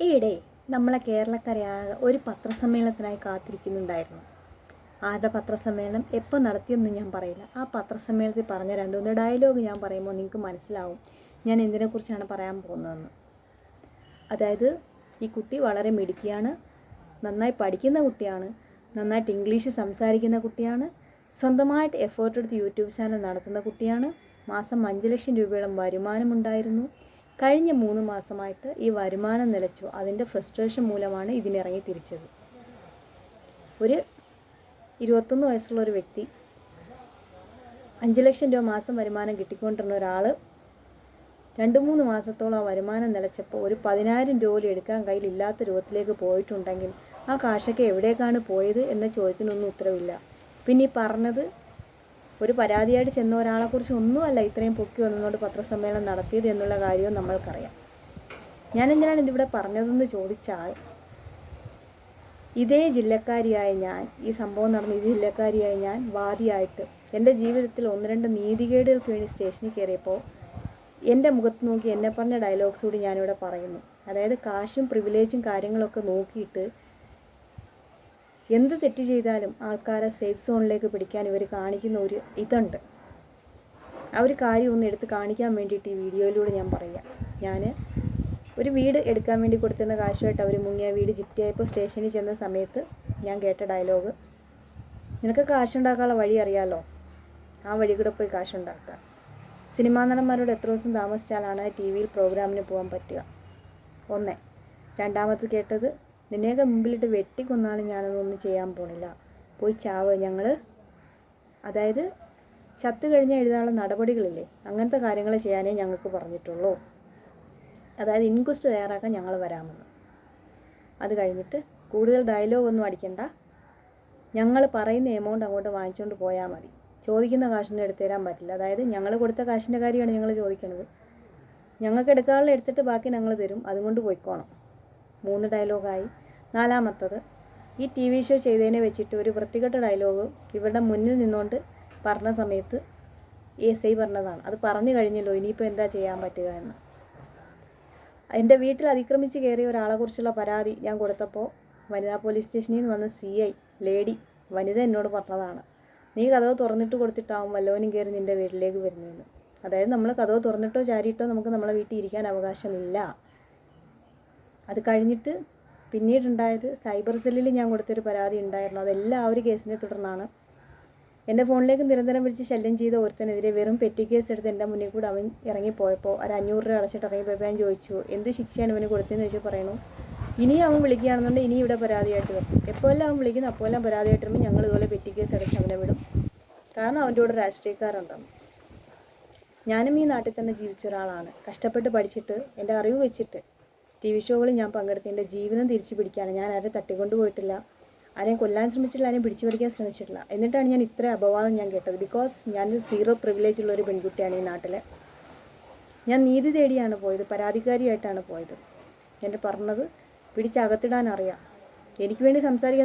ഈയിടെ നമ്മളെ കേരളക്കരയാകെ ഒരു പത്രസമ്മേളനത്തിനായി കാത്തിരിക്കുന്നുണ്ടായിരുന്നു. ആരുടെ പത്രസമ്മേളനം? എപ്പോൾ നടത്തിയെന്ന് ഞാൻ പറയില്ല. ആ പത്രസമ്മേളനത്തിൽ പറഞ്ഞ രണ്ട് മൂന്ന് ഡയലോഗ് ഞാൻ പറയുമ്പോൾ നിങ്ങൾക്ക് മനസ്സിലാവും ഞാൻ എന്തിനെക്കുറിച്ചാണ് പറയാൻ പോകുന്നതെന്ന്. അതായത് ഈ കുട്ടി വളരെ മിടുക്കിയാണ് നന്നായി പഠിക്കുന്ന കുട്ടിയാണ് നന്നായിട്ട് ഇംഗ്ലീഷ് സംസാരിക്കുന്ന കുട്ടിയാണ് സ്വന്തമായിട്ട് എഫേർട്ട് എടുത്ത് യൂട്യൂബ് ചാനൽ നടത്തുന്ന കുട്ടിയാണ് മാസം അഞ്ച് ലക്ഷം രൂപയോളം വരുമാനമുണ്ടായിരുന്നു കഴിഞ്ഞ മൂന്ന് മാസമായിട്ട് ഈ വരുമാനം നിലച്ചു. അതിന്റെ ഫ്രസ്ട്രേഷൻ മൂലമാണ് ഇതിനിറങ്ങി തിരിച്ചത്. ഒരു ഇരുപത്തൊന്ന് വയസ്സുള്ള ഒരു വ്യക്തി അഞ്ച് ലക്ഷം രൂപ മാസം വരുമാനം കിട്ടിക്കൊണ്ടിരുന്ന ഒരാൾ രണ്ട് മൂന്ന് മാസത്തോളം ആ വരുമാനം നിലച്ചപ്പോൾ ഒരു പതിനായിരം പോലും എടുക്കാൻ കയ്യിലില്ലാത്ത രൂപത്തിലേക്ക് പോയിട്ടുണ്ടെങ്കിൽ ആ കാശൊക്കെ എവിടേക്കാണ് പോയത് എന്ന ചോദ്യത്തിനൊന്നും ഉത്തരവില്ല. പിന്നെ ഈ പറഞ്ഞത് ഒരു പരാതിയായിട്ട് ചെന്ന ഒരാളെക്കുറിച്ച് ഒന്നുമല്ല ഇത്രയും പൊക്കി വന്നതുകൊണ്ട് പത്രസമ്മേളനം നടത്തിയത് എന്നുള്ള കാര്യവും നമ്മൾക്കറിയാം. ഞാൻ എന്തിനാണ് ഇതിവിടെ പറഞ്ഞതെന്ന് ചോദിച്ചാൽ ഇതേ ജില്ലക്കാരിയായ ഞാൻ ഈ സംഭവം നടന്ന ഈ ജില്ലക്കാരിയായ ഞാൻ വാദിയായിട്ട് എന്റെ ജീവിതത്തിൽ ഒന്ന് രണ്ട് നീതികേടുകൾക്ക് വേണ്ടി സ്റ്റേഷനിൽ കയറിയപ്പോൾ എന്റെ മുഖത്ത് നോക്കി എന്നെ പറഞ്ഞ ഡയലോഗ്സ് കൂടി ഞാനിവിടെ പറയുന്നു. അതായത് കാശും പ്രിവിലേജും കാര്യങ്ങളൊക്കെ നോക്കിയിട്ട് എന്ത് തെറ്റ് ചെയ്താലും ആൾക്കാരെ സേഫ് സോണിലേക്ക് പിടിക്കാൻ ഇവർ കാണിക്കുന്ന ഒരു ഇതുണ്ട്. ആ ഒരു കാര്യം ഒന്ന് എടുത്ത് കാണിക്കാൻ വേണ്ടിയിട്ട് ഈ വീഡിയോയിലൂടെ ഞാൻ പറയാം. ഞാൻ ഒരു വീട് എടുക്കാൻ വേണ്ടി കൊടുത്തിരുന്ന കാശുമായിട്ട് അവർ മുങ്ങിയ വീട് ജിപ്റ്റിയായപ്പോൾ സ്റ്റേഷനിൽ ചെന്ന സമയത്ത് ഞാൻ കേട്ട ഡയലോഗ് നിനക്ക് കാശുണ്ടാക്കാനുള്ള വഴി അറിയാലോ? ആ വഴി കൂടെ പോയി കാശുണ്ടാക്കുക സിനിമാ നടന്മാരോട് എത്ര ദിവസം താമസിച്ചാലാണ് ടി വിയിൽ പ്രോഗ്രാമിന് പോകാൻ പറ്റുക? ഒന്ന്. രണ്ടാമത് കേട്ടത് നിന്നെയൊക്കെ മുമ്പിലിട്ട് വെട്ടിക്കൊന്നാലും ഞാനതൊന്നും ചെയ്യാൻ പോണില്ല. പോയി ചാവ്. ഞങ്ങൾ അതായത് ചത്തു കഴിഞ്ഞാൽ എഴുതാനുള്ള നടപടികളില്ലേ? അങ്ങനത്തെ കാര്യങ്ങൾ ചെയ്യാനേ ഞങ്ങൾക്ക് പറഞ്ഞിട്ടുള്ളൂ. അതായത് ഇൻക്വസ്റ്റ് തയ്യാറാക്കാൻ ഞങ്ങൾ വരാമെന്ന്. അത് കഴിഞ്ഞിട്ട് കൂടുതൽ ഡയലോഗ് ഒന്നും അടിക്കണ്ട. ഞങ്ങൾ പറയുന്ന എമൗണ്ട് അങ്ങോട്ട് വാങ്ങിച്ചുകൊണ്ട് പോയാൽ മതി. ചോദിക്കുന്ന കാശൊന്നും എടുത്തു തരാൻ പറ്റില്ല. അതായത് ഞങ്ങൾ കൊടുത്ത കാശിന്റെ കാര്യമാണ് ഞങ്ങൾ ചോദിക്കുന്നത് ഞങ്ങൾക്ക് എടുക്കാനുള്ള എടുത്തിട്ട് ബാക്കി ഞങ്ങൾ തരും. അതുകൊണ്ട് പോയിക്കോണം. മൂന്ന് ഡയലോഗായി. നാലാമത്തത് ഈ ടി വി ഷോ ചെയ്തതിനെ വെച്ചിട്ട് ഒരു വൃത്തികെട്ട ഡയലോഗ് ഇവരുടെ മുന്നിൽ നിന്നുകൊണ്ട് പറഞ്ഞ സമയത്ത് എസ് ഐ പറഞ്ഞതാണ്. അത് പറഞ്ഞു കഴിഞ്ഞല്ലോ ഇനിയിപ്പോൾ എന്താ ചെയ്യാൻ പറ്റുക എന്ന്. എന്റെ വീട്ടിൽ അതിക്രമിച്ച് കയറിയ ഒരാളെക്കുറിച്ചുള്ള പരാതി ഞാൻ കൊടുത്തപ്പോൾ വനിതാ പോലീസ് സ്റ്റേഷനിൽ നിന്ന് വന്ന സി ഐ ലേഡി വനിത എന്നോട് പറഞ്ഞതാണ്. നീ കഥവ് തുറന്നിട്ട് കൊടുത്തിട്ടാവും വല്ലവനും കയറി നിന്റെ വീട്ടിലേക്ക് വരുന്നതെന്ന്. അതായത് നമ്മൾ കഥവ് തുറന്നിട്ടോ ചാരിയിട്ടോ നമുക്ക് നമ്മളെ വീട്ടിൽ ഇരിക്കാൻ അവകാശമില്ല. അത് കഴിഞ്ഞിട്ട് പിന്നീടുണ്ടായത് സൈബർ സെല്ലിൽ ഞാൻ കൊടുത്തൊരു പരാതി ഉണ്ടായിരുന്നു. അതെല്ലാം ആ ഒരു കേസിനെ തുടർന്നാണ്. എന്റെ ഫോണിലേക്ക് നിരന്തരം വിളിച്ച് ശല്യം ചെയ്ത ഒരുത്തനെതിരെ വെറും പെറ്റി കേസ് എടുത്ത് എന്റെ മുന്നിൽ കൂടെ അവൻ ഇറങ്ങിപ്പോയപ്പോൾ ഒരു അഞ്ഞൂറ് രൂപ അടച്ചിട്ട് ഇറങ്ങിപ്പോയപ്പോൾ ഞാൻ ചോദിച്ചു എന്ത് ശിക്ഷയാണ് ഇവന് കൊടുത്തതെന്ന് ചോദിച്ചാൽ പറയണു? ഇനി അവൻ വിളിക്കുകയാണെന്നുണ്ടെങ്കിൽ ഇനി ഇവിടെ പരാതിയായിട്ട് വരും. എപ്പോഴെല്ലാം അവൻ വിളിക്കുന്നു അപ്പോഴെല്ലാം പരാതിയായിട്ട് വരുമ്പോൾ ഞങ്ങൾ ഇതുപോലെ പെറ്റി കേസ് അടച്ച് അവനെ വിടും. കാരണം അവന്റെ കൂടെ രാഷ്ട്രീയക്കാരുണ്ടാവും ഞാനും ഈ നാട്ടിൽ തന്നെ ജീവിച്ച ഒരാളാണ്. കഷ്ടപ്പെട്ട് പഠിച്ചിട്ട് എന്റെ അറിവ് വെച്ചിട്ട് ടി വി ഷോകളിൽ ഞാൻ പങ്കെടുത്ത് എന്റെ ജീവിതം തിരിച്ചു പിടിക്കാണ് ഞാൻ ആരെ തട്ടിക്കൊണ്ട് പോയിട്ടില്ല. ആരെയും കൊല്ലാൻ ശ്രമിച്ചിട്ടില്ല ആരെയും പിടിച്ചു പറിക്കാൻ ശ്രമിച്ചിട്ടില്ല. എന്നിട്ടാണ് ഞാൻ ഇത്ര അപവാദം ഞാൻ കേട്ടത്. ബിക്കോസ് ഞാൻ സീറോ പ്രിവിലേജ് ഉള്ള ഒരു പെൺകുട്ടിയാണ് ഈ നാട്ടിലെ. ഞാൻ നീതി തേടിയാണ് പോയത് പരാതിക്കാരിയായിട്ടാണ് പോയത്. എന്റെ പറഞ്ഞത് പിടിച്ചകത്തിടാൻ അറിയാം എനിക്ക് വേണ്ടി സംസാരിക്കാൻ